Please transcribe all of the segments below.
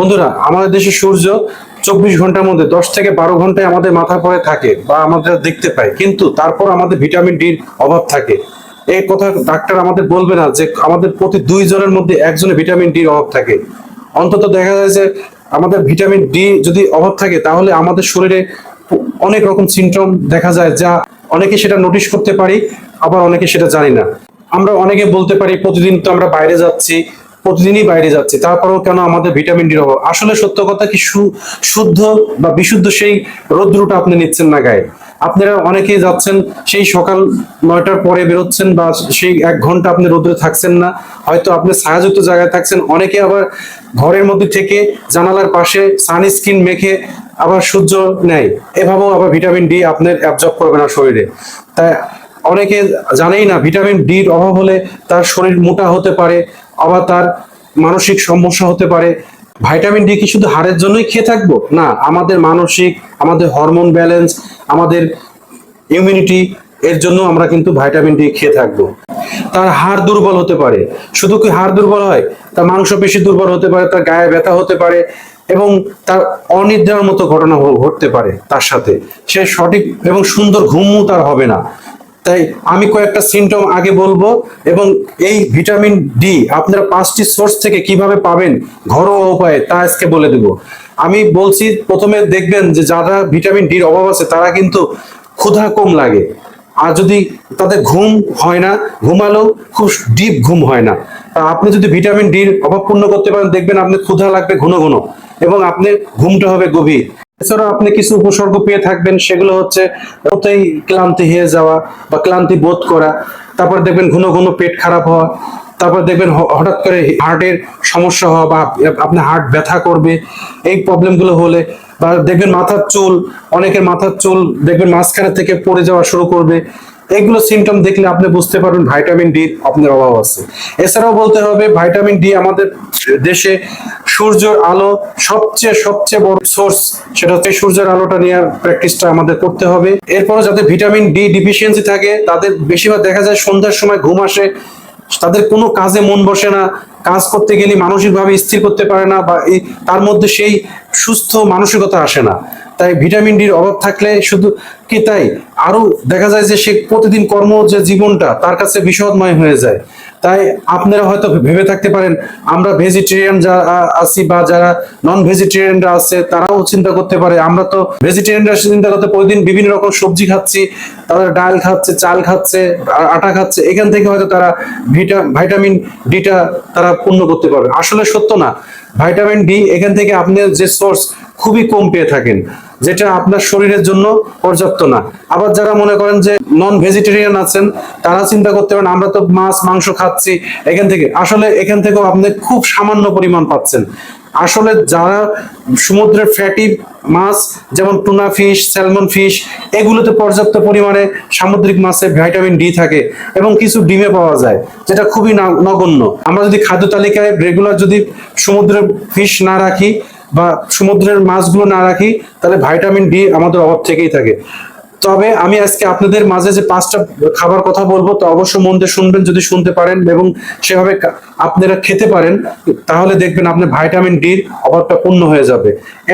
বন্ধুরা, আমাদের দেশে সূর্য চব্বিশ ঘণ্টার মধ্যে দশ থেকে বারো ঘন্টায় আমাদের মাথা পরে থাকে বা আমাদের দেখতে পাই, কিন্তু তারপর আমাদের ভিটামিন ডির অভাব থাকে। এই কথা ডাক্তার আমাদের বলবে না যে আমাদের প্রতি দুই জনের মধ্যে একজনের ভিটামিন ডির অভাব থাকে। অন্তত দেখা যায় যে আমাদের ভিটামিন ডি যদি অভাব থাকে, তাহলে আমাদের শরীরে অনেক রকম সিমটম দেখা যায় যা অনেকে সেটা নোটিশ করতে পারি, আবার অনেকে সেটা জানি না। আমরা অনেকে বলতে পারি, প্রতিদিন তো আমরা বাইরে যাচ্ছি প্রতিদিনই বাইরে যাচ্ছে। তারপরেও কেন আমাদের ভিটামিন ডির অভাব? আসলে সত্য কথা কি শুদ্ধ বা বিশুদ্ধ সেই রোদ্রুটা আপনি নিচ্ছেন না গায়ে? আপনারা অনেকেই যাচ্ছেন, সেই সকাল নয়টার পরে বেরোচ্ছেন বা সেই এক ঘণ্টা আপনি রোদ্রে থাকছেন না। হয়তো আপনি ছায়াযুক্ত জায়গায় থাকছেন, অনেকে আবার ঘরের মধ্যে থেকে জানালার পাশে সানস্ক্রিন মেখে আবার সূর্য নেয়। এভাবেও আবার ভিটামিন ডি আপনার অ্যাবজর্ব করবে না শরীরে। তাই অনেকে জানেই না, ভিটামিন ডির অভাব হলে তার শরীর মোটা হতে পারে আবার তার মানসিক সমস্যা হতে পারে। ভিটামিন ডি কি শুধু হাড়ের জন্যই খেয়ে থাকব? না, আমাদের মানসিক, আমাদের হরমোন ব্যালেন্স, আমাদের ইমিউনিটি, এর জন্য আমরা কিন্তু ভাইটামিন ডি খেয়ে থাকব। তার হাড় দুর্বল হতে পারে। শুধু কি হাড় দুর্বল হয়? তার মাংস মাংসপেশি দুর্বল হতে পারে, তার গায়ে ব্যথা হতে পারে এবং তার অনিদ্রার মতো ঘটনা ঘটতে পারে তার সাথে। সে সঠিক এবং সুন্দর ঘুমও তার হবে না। তাই আমি কয়েকটা সিমটম আগে বলব এবং এই ভিটামিন ডি আপনারা পাঁচটি সোর্স থেকে কীভাবে পাবেন ঘরোয়া উপায়ে তা আজকে বলে দেব। আমি বলছি প্রথমে দেখবেন যে যারা ভিটামিন ডির অভাব আছে, তারা কিন্তু ক্ষুধা কম লাগে। আর যদি তাদের ঘুম হয় না ঘুমালেও খুব ডিপ ঘুম হয় না। তা আপনি যদি ভিটামিন ডির অভাব পূর্ণ করতে পারেন, দেখবেন আপনি ক্ষুধা লাগবে ঘন ঘন এবং আপনি ঘুমটা হবে গভীর। এছাড়াও আপনি কিছু উপসর্গ পেয়ে থাকবেন, সেগুলো হচ্ছে ওতেই ক্লান্তি হয়ে যাওয়া বা ক্লান্তি বোধ করা, তারপর দেখবেন ঘন ঘন পেট খারাপ হওয়া, তারপর দেখবেন হঠাৎ করে হার্টের সমস্যা হওয়া বা আপনি হার্ট ব্যথা করবে, এই প্রবলেমগুলো হলে বা দেখবেন মাথার চুল, অনেকের মাথার চুল দেখবেন মাঝখানে থেকে পড়ে যাওয়া শুরু করবে এগুলো সিমটম দেখলে আপনি বুঝতে পারবেন ভাইটামিন ডি আপনার অভাব আছে। এছাড়াও বলতে হবে ভাইটামিন ডি আমাদের দেশে সূর্যের আলো সবচেয়ে সবচেয়ে বড় সোর্স সেটা হচ্ছে সূর্যের আলোটা নেওয়ার প্র্যাকটিসটা আমাদের করতে হবে। এরপর যাতে ভিটামিন ডি ডিফিসিয়েন্সি থাকে, তাদের বেশিরভাগ দেখা যায় সন্ধ্যার সময় ঘুম আসে, তাদের কোনো কাজে মন বসে না। কাজ করতে গেলে মানসিকভাবে স্থির করতে পারে না বা তার মধ্যে সেই সুস্থ মানসিকতা আসে না। তাই ভিটামিন ডির অভাব থাকলে শুধু কি তাই? আরও দেখা যায় যে সে প্রতিদিন কর্ম যে জীবনটা তার কাছে বিষদময় হয়ে যায়। তাই আপনারা হয়তো ভেবে থাকতে পারেন, আমরা ভেজিটেরিয়ান যারা আছি বা যারা নন ভেজিটেরিয়ানরা আছে, তারাও চিন্তা করতে পারে। আমরা তো ভেজিটেরিয়ানরা চিন্তা করতে প্রতিদিন বিভিন্ন রকম সবজি খাচ্ছি, তারা ডাল খাচ্ছে, চাল খাচ্ছে আটা খাচ্ছে, এখান থেকে হয়তো তারা ভিটা ভাইটামিন ডিটা তারা পূর্ণ করতে পারবে। আসলে সত্য না। ভাইটামিন ডি এখান থেকে আপনি যে সোর্স খুবই কম পেয়ে থাকেন, যেটা আপনার শরীরের জন্য পর্যাপ্ত না। আবার যারা মনে করেন যে নন ভেজিটেরিয়ান আছেন, তারা চিন্তা করতে পারেন, আমরা তো মাছ, মাংস খাচ্ছি এখান থেকে। আসলে এখান থেকেও আপনি খুব সামান্য পরিমাণ পাচ্ছেন। আসলে যারা সমুদ্রের ফ্যাটি মাছ, যেমন টুনা ফিশ স্যালমন ফিশ এগুলোতে পর্যাপ্ত পরিমাণে সামুদ্রিক মাছে ভিটামিন ডি থাকে এবং কিছু ডিমে পাওয়া যায়, যেটা খুবই নগণ্য। আমরা যদি খাদ্য তালিকায় রেগুলার যদি সমুদ্রের ফিশ না রাখি বা সমুদ্রের মাছগুলো না রাখি, তাহলে ভাইটামিন ডি আমাদের অভাব থেকেই থাকে। তবে আমি আজকে আপনাদের মাঝে যে পাঁচটা খাবার কথা বলব, তো অবশ্য মন দিয়ে শুনবেন, যদি শুনতে পারেন এবং সেভাবে আপনারা খেতে পারেন, তাহলে দেখবেন আপনার ভাইটামিন ডির অভাবটা পূর্ণ হয়ে যাবে।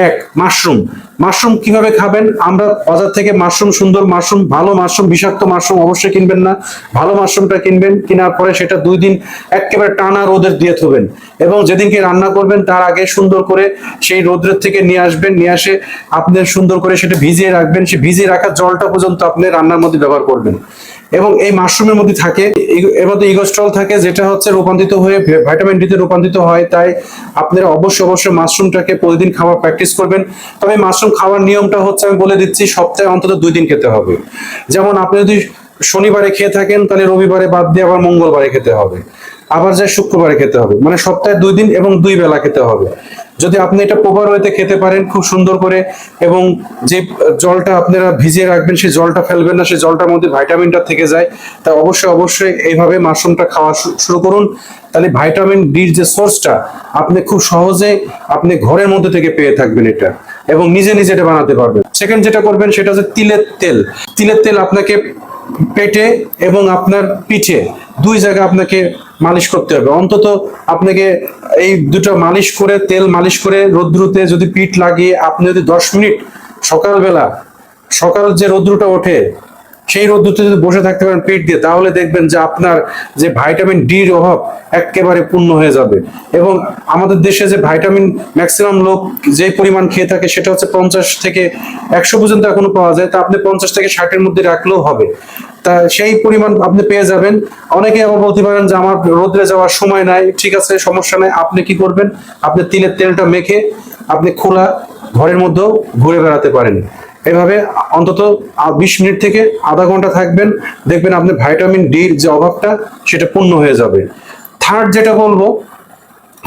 এক মাশরুম মাশরুম কীভাবে খাবেন? আমরা বাজার থেকে মাশরুম সুন্দর মাশরুম, ভালো মাশরুম, বিষাক্ত মাশরুম অবশ্যই কিনবেন না। ভালো মাশরুমটা কিনবেন, কেনার পরে সেটা দুই দিন একেবারে টানা রোদের দিয়ে থবেন। এবং যেদিনকে রান্না করবেন, তার আগে সুন্দর করে সেই রোদের থেকে নিয়ে আসবেন, নিয়ে আসে আপনি সুন্দর করে সেটা ভিজিয়ে রাখবেন। সে ভিজিয়ে রাখা জলটা পর্যন্ত আপনি রান্নার মধ্যে ব্যবহার করবেন। এবং এই মাশরুমের মধ্যে থাকে, এর ইগোস্ট্রল থাকে, যেটা হচ্ছে রূপান্তরিত হয়ে ভিটামিন ডি তে রূপান্তরিত হয়। তাই আপনারা অবশ্যই অবশ্যই মাশরুমটাকে প্রতিদিন খাওয়ার প্র্যাকটিস করবেন। তবে মাশরুম খাওয়ার নিয়মটা হচ্ছে, আমি বলে দিচ্ছি, সপ্তাহে অন্তত দুই দিন খেতে হবে। যেমন আপনি যদি শনিবারে খেয়ে থাকেন, তাহলে রবিবারে বাদ দিয়ে আবার মঙ্গলবারে খেতে হবে। আবার যায় শুক্রবারে খেতে হবে। মানে সপ্তাহে দুই দিন এবং দুই বেলা খেতে হবে। যদি আপনি এটা প্রপার ওয়েতে খেতে পারেন খুব সুন্দর করে এবং যে জলটা আপনারা ভিজিয়ে রাখবেন, সেই জলটা ফেলবেন না, সেই জলটার মধ্যে ভাইটামিনটা থেকে যায়, তা অবশ্যই অবশ্যই এইভাবে মাশরুমটা খাওয়া শুরু করুন। তাহলে ভাইটামিন ডির যে সোর্সটা আপনি খুব সহজে আপনি ঘরের মধ্যে থেকে পেয়ে থাকবেন এটা এবং নিজে নিজে এটা বানাতে পারবেন। সেকেন্ড যেটা করবেন, সেটা হচ্ছে তিলের তেল। তিলের তেল আপনাকে পেটে এবং আপনার পিঠে, দুই জায়গা আপনাকে মালিশ করতে হবে। অন্তত আপনাকে এই দুটো মালিশ করে, তেল মালিশ করে রৌদ্রুতে যদি পিঠ লাগিয়ে আপনি যদি দশ মিনিট সকালবেলা, সকাল যে রৌদ্রটা ওঠে সেই রোদ্দুতে যদি বসে থাকতে পারেন পেট দিয়ে, তাহলে দেখবেন যে আপনার যে ভাইটামিন ডির অভাব একেবারে পূর্ণ হয়ে যাবে। এবং আমাদের দেশে যে ভাইটামিন ম্যাক্সিমাম লোক যে পরিমাণ খেয়ে থাকে সেটা হচ্ছে পঞ্চাশ থেকে একশো পর্যন্ত এখনও পাওয়া যায়। তা আপনি পঞ্চাশ থেকে ষাটের মধ্যে রাখলেও হবে। তা সেই পরিমাণ আপনি পেয়ে যাবেন। অনেকে আবার বলতে পারেন যে আমার রোদ্রে যাওয়ার সময় নাই, ঠিক আছে, সমস্যা নাই, আপনি কি করবেন? আপনি তিলের তেলটা মেখে আপনি খোলা ঘরের মধ্যেও ঘুরে বেড়াতে পারেন। এভাবে অন্তত বিশ মিনিট থেকে আধা ঘণ্টা থাকবেন। দেখবেন আপনি ভাইটামিন ডির যে অভাবটা, সেটা পূর্ণ হয়ে যাবে। থার্ড যেটা বলব,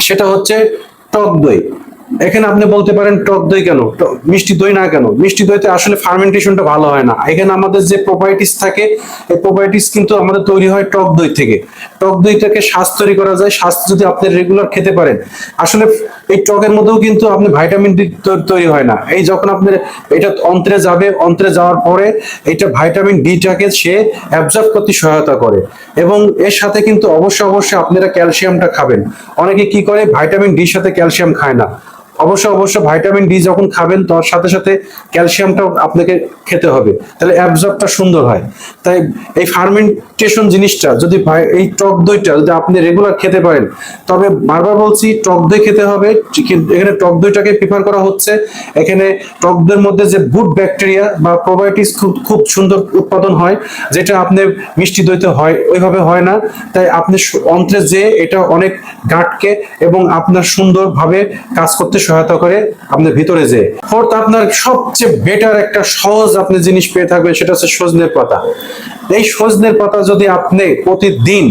সেটা হচ্ছে টক দই। এখানে আপনি বলতে পারেন টক দই কেন? মিষ্টি দই না কেন? মিষ্টি দইতে আসলে ফার্মেন্টেশনটা ভালো হয় না। এখানে আমাদের যে প্রোবায়োটিস থাকে, এই প্রোবায়োটিস কিন্তু আমাদের তৈরি হয় টক দই থেকে। টক দইটাকে শ্বাস তৈরি করা যায় শ্বাস যদি আপনি রেগুলার খেতে পারেন। আসলে এই টকের মধ্যেও কিন্তু আপনি ভাইটামিন ডি তৈরি হয় না। এই যখন আপনার এটা অন্ত্রে যাবে, অন্ত্রে যাওয়ার পরে এটা ভাইটামিন ডিটাকে সে অ্যাবজর্ব করতে সহায়তা করে। এবং এর সাথে কিন্তু অবশ্যই অবশ্যই আপনারা ক্যালসিয়ামটা খাবেন। অনেকে কি করে? ভাইটামিন ডির সাথে ক্যালসিয়াম খায় না। অবশ্য অবশ্য ভাইটামিন ডি যখন খাবেন, তার সাথে সাথে ক্যালসিয়ামটাও আপনাকে খেতে হবে। তাহলে অ্যাবজর্বটা সুন্দর হয়। তাই এই ফার্মেন্টেশন জিনিসটা যদি এই টক দইটা যদি আপনি রেগুলার খেতে পারেন, তবে বারবার বলছি টক দই খেতে হবে এখানে টক দইটাকে প্রিফার করা হচ্ছে। এখানে টক দইয়ের মধ্যে যে গুড ব্যাকটেরিয়া বা প্রোবায়োটিক্স খুব খুব সুন্দর উৎপাদন হয়, যেটা আপনি মিষ্টি দইতে হয়, ওইভাবে হয় না। তাই আপনি অন্ত্রে যে এটা অনেক গাঁটকে এবং আপনার সুন্দরভাবে কাজ করতে সহায়তা করে আপনার ভিতরে যে ফোর্থ, আপনার সবচেয়ে বেটার একটা সহজ আপনি জিনিস পেয়ে থাকবেন, সেটা হচ্ছে সজনের পাতা। এই সজনের পাতা যদি আপনি প্রতিদিন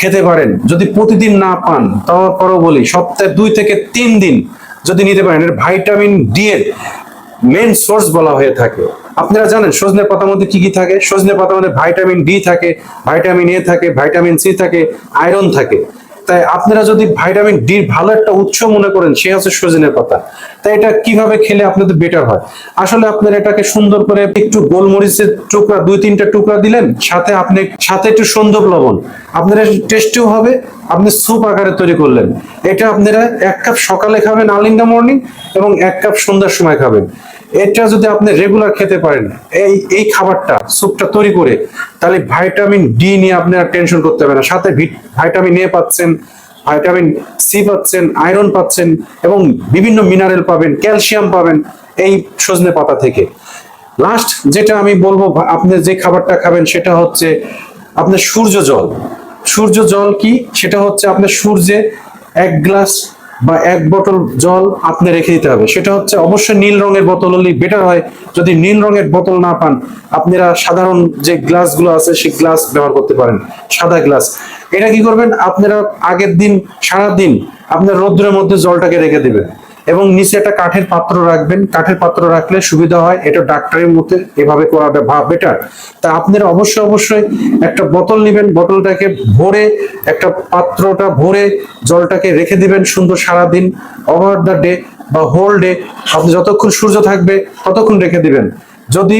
খেতে পারেন, যদি প্রতিদিন না পান তারপরও বলি, সপ্তাহে দুই থেকে তিন দিন যদি নিতে পারেন, এর ভাইটামিন ডি এর মেন সোর্স বলা হয়ে থাকে। আপনারা জানেন সজনে পাতার মধ্যে কি কি থাকে? সজনে পাতার মধ্যে ভাইটামিন ডি থাকে ভাইটামিন এ থাকে ভাইটামিন সি থাকে আয়রন থাকে। তাই আপনারা যদি ভাইটামিন ডির ভালো একটা উৎস মনে করেন, সে হচ্ছে সজনের পাতা। তাই এটা কীভাবে খেলে আপনাদের বেটার হয়? আসলে আপনারা এটাকে সুন্দর করে একটু গোলমরিচের টুকরা, দুই তিনটা টুকরা দিলেন, সাথে আপনি, সাথে একটু সন্দব লবণ। আপনারা টেস্টিও হবে, আপনি স্যুপ আকারে তৈরি করলেন। এটা আপনারা এক কাপ সকালে খাবেন আর্লি ইন দ্য মর্নিং এবং এক কাপ সন্ধ্যার সময় খাবেন। এটা যদি আপনি রেগুলার খেতে পারেন, এই এই খাবারটা, স্যুপটা তৈরি করে, তাহলে ভাইটামিন ডি নিয়ে আপনারা টেনশন করতে হবে না। সাথে ভাইটামিন এ পাচ্ছেন ভাইটামিন সি পাচ্ছেন আয়রন পাচ্ছেন, এবং বিভিন্ন মিনারেল পাবেন ক্যালসিয়াম পাবেন এই সজনে পাতা থেকে। লাস্ট যেটা আমি বলব, আপনি যে খাবারটা খাবেন, সেটা হচ্ছে আপনার সূর্য জল। সূর্য জল কি? সেটা হচ্ছে আপনার সূর্যে এক গ্লাস বা এক বোতল জল আপনি রেখে দিতে হবে। সেটা হচ্ছে অবশ্যই নীল রঙের বোতল হলেই বেটার হয়। যদি নীল রঙের বোতল না পান, আপনারা সাধারণ যে গ্লাসগুলো আছে, সেই গ্লাস ব্যবহার করতে পারেন, সাদা গ্লাস। এটা কি করবেন? আপনারা আগের দিন সারা দিন আপনার রৌদ্রের মধ্যে জলটাকে রেখে দেবেন। এবং নিচে একটা কাঠের পাত্র রাখবেন। কাঠের পাত্র রাখলে সুবিধা হয়। এটা ডাক্তারের মধ্যে এভাবে করাটা বেটার তা আপনারা অবশ্যই অবশ্যই একটা বোতল নেবেন। বোতলটাকে ভরে, একটা পাত্রটা ভরে জলটাকে রেখে দিবেন সুন্দর সারাদিন। ওভার দ্য ডে বা হোল ডে আপনি যতক্ষণ সূর্য থাকবে ততক্ষণ রেখে দিবেন। যদি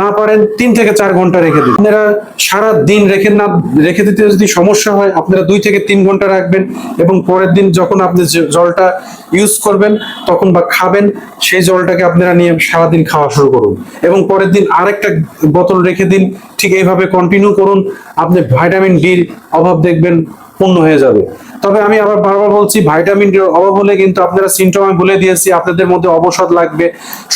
না পারেন, তিন থেকে চার ঘণ্টা রেখে দিন। আপনারা সারা দিন রেখে না, রেখে দিতে যদি সমস্যা হয়, আপনারা দুই থেকে তিন ঘণ্টা রাখবেন এবং পরের দিন যখন আপনি জলটা ইউজ করবেন, তখন বা খাবেন, সেই জলটাকে আপনারা নিয়ে সারাদিন খাওয়া শুরু করুন। এবং পরের দিন আরেকটা বোতল রেখে দিন, ঠিক এইভাবে কন্টিনিউ করুন। আপনি ভাইটামিন ডির অভাব দেখবেন পূর্ণ হয়ে যাবে। তবে আমি আবার বারবার বলছি ভাইটামিন ডি অভাব হলে কিন্তু আপনারা সিমটম আমি বলে দিয়েছি, আপনাদের মধ্যে অবসাদ লাগবে,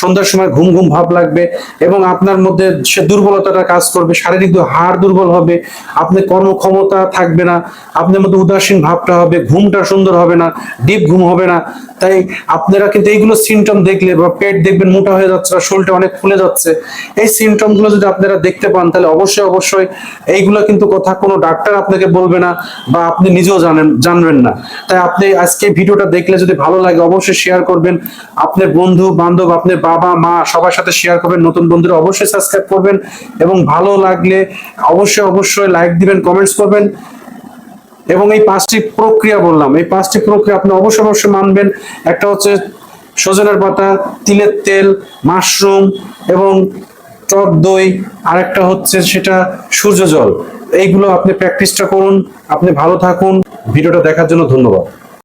সন্ধ্যার সময় ঘুম ঘুম ভাব লাগবে এবং আপনার মধ্যে সে দুর্বলতাটা কাজ করবে, শারীরিক হাড় দুর্বল হবে, আপনি কর্মক্ষমতা থাকবে না, আপনার মধ্যে উদাসীন ভাবটা হবে, ঘুমটা সুন্দর হবে না ডিপ ঘুম হবে না। তাই আপনারা কিন্তু এইগুলো সিমটম দেখলে বা পেট দেখবেন মোটা হয়ে যাচ্ছে বা শরীরটা অনেক ফুলে যাচ্ছে, এই সিমটমগুলো যদি আপনারা দেখতে পান, তাহলে অবশ্যই অবশ্যই এইগুলো কিন্তু কথা কোনো ডাক্তার আপনাকে বলবে না বা আপনি নিজেও জানেন, জানবেন না। তাই আপনি আজকে ভিডিওটা দেখলে যদি ভালো লাগে অবশ্যই শেয়ার করবেন। আপনার বন্ধু, বান্ধব, আপনার বাবা, মা সবার সাথে শেয়ার করবেন। নতুন বন্ধুরা অবশ্যই সাবস্ক্রাইব করবেন এবং ভালো লাগলে অবশ্যই অবশ্যই লাইক দিবেন কমেন্টস করবেন। এবং এই পাঁচটি প্রক্রিয়া বললাম, এই পাঁচটি প্রক্রিয়া আপনি অবশ্যই অবশ্যই মানবেন। একটা হচ্ছে সজনের পাতা, তিলের তেল, মাশরুম এবং টক দই। আরেকটা হচ্ছে সেটা সূর্য জল। এইগুলো আপনি প্র্যাকটিসটা করুন আপনি ভালো থাকুন। ভিডিওটা দেখার জন্য ধন্যবাদ।